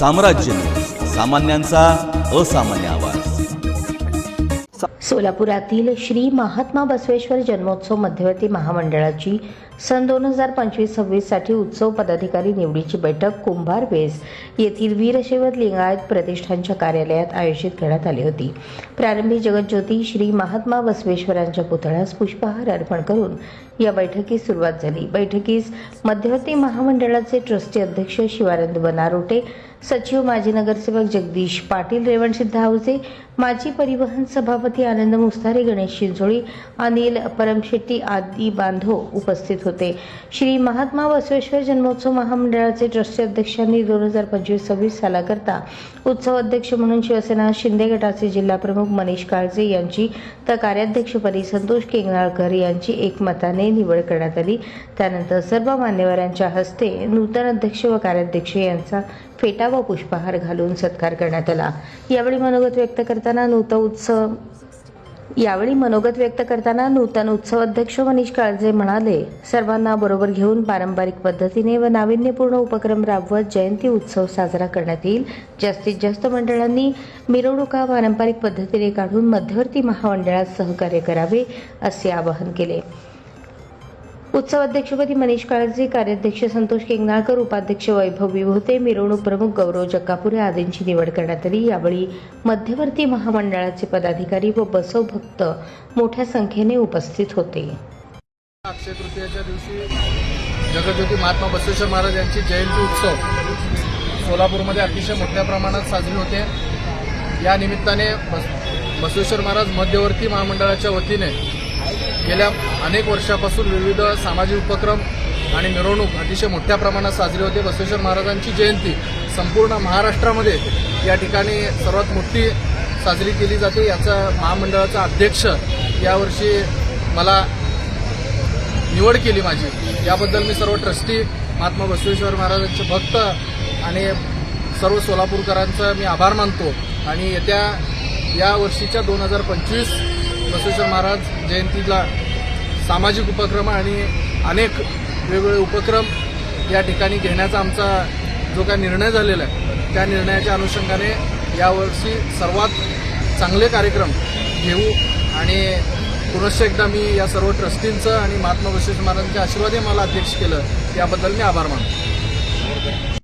साम्राज्य. सामान्यांचा असामान्य आवाज. सोलापुरातील श्री महात्मा बसवेश्वर जन्मोत्सव मध्यवर्ती महामंडळाची सन दोन हजार पंचवीस सव्वीससाठी उत्सव पदाधिकारी निवडीची बैठक कुंभार वेस येथील वीरशैवत लिंगायत प्रतिष्ठानच्या कार्यालयात आयोजित करण्यात आली होती. प्रारंभी जगज्योती श्री महात्मा बसवेश्वरांच्या पुतळ्यास पुष्पहार अर्पण करून या बैठकीस सुरुवात झाली. बैठकीस मध्यवर्ती महामंडळाचे ट्रस्टी अध्यक्ष शिवानंद बनारोटे सचिव माजी नगरसेवक जगदीश पाटील रेवणसिद्ध हावसे माजी परिवहन सभापती आनंद मुस्तारे गणेश चिंचोळी अनिल परमशेट्टी आदी बांधव उपस्थित होते. श्री महात्मा बसवेश्वर जन्मोत्सव महामंडळाचे ट्रस्टी अध्यक्षांनी दोन हजार पंचवीस सव्वीस सालाकरता उत्सव अध्यक्ष म्हणून शिवसेना शिंदे गटाचे जिल्हाप्रमुख मनीष काळजे यांची तर कार्याध्यक्षपदी संतोष केंगनाळकर यांची एकमताने निवड करण्यात आली. त्यानंतर सर्व मान्यवरांच्या हस्ते नूतन अध्यक्ष व कार्याध्यक्ष यांचा फेटा व पुष्पहार घालून सत्कार करण्यात आला. यावेळी मनोगत व्यक्त करताना नूतन उत्सव यावेळी मनोगत व्यक्त करताना नूतन उत्सव अध्यक्ष मनीष काळजे म्हणाले सर्वांना बरोबर घेऊन पारंपरिक पद्धतीने व नाविन्यपूर्ण उपक्रम राबवत जयंती उत्सव साजरा करण्यात येईल. जास्तीत जास्त मंडळांनी मिरवणुका पारंपरिक पद्धतीने काढून मध्यवर्ती महामंडळात सहकार्य करावे असे आवाहन केले. उत्सव अध्यक्षपदी मनीष काळजे कार्याध्यक्ष संतोष केंगनाळकर उपाध्यक्ष वैभव विभूते मिरवणूक प्रमुख गौरव जक्कापुरे आदींची निवड करण्यात आली. यावेळी मध्यवर्ती महामंडळाचे पदाधिकारी व बसव भक्त मोठ्या संख्येने उपस्थित होते. अक्षय तृतीयाच्या दिवशी जगज्योती महात्मा बसवेश्वर महाराज यांची जयंती उत्सव सोलापूरमध्ये अतिशय मोठ्या प्रमाणात साजरी होते. या निमित्ताने बस बसवेश्वर महाराज मध्यवर्ती महामंडळाच्या वतीने गेल्या अनेक वर्षापासून विविध सामाजिक उपक्रम आणि मिरवणूक अतिशय मोठ्या प्रमाणात साजरी होते. बसवेश्वर महाराजांची जयंती संपूर्ण महाराष्ट्रामध्ये या ठिकाणी सर्वात मोठी साजरी केली जाते. याचा महामंडळाचा अध्यक्ष यावर्षी मला निवड केली माझी. याबद्दल मी सर्व ट्रस्टी महात्मा बसवेश्वर महाराजांचे भक्त आणि सर्व सोलापूरकरांचा मी आभार मानतो. आणि येत्या या वर्षीच्या दोन हजार पंचवीस बसवेश्वर महाराज जयंतीला सामाजिक उपक्रम आणि अनेक वेगवेगळे उपक्रम या ठिकाणी घेण्याचा आमचा जो काय निर्णय झालेला आहे त्या निर्णयाच्या अनुषंगाने यावर्षी सर्वात चांगले कार्यक्रम घेऊ आणि पुनश्च एकदा मी या सर्व ट्रस्टींचं आणि महात्मा बसवेश्वर महाराजांच्या आशीर्वादे मला अध्यक्ष केलं याबद्दल मी आभार मानतो.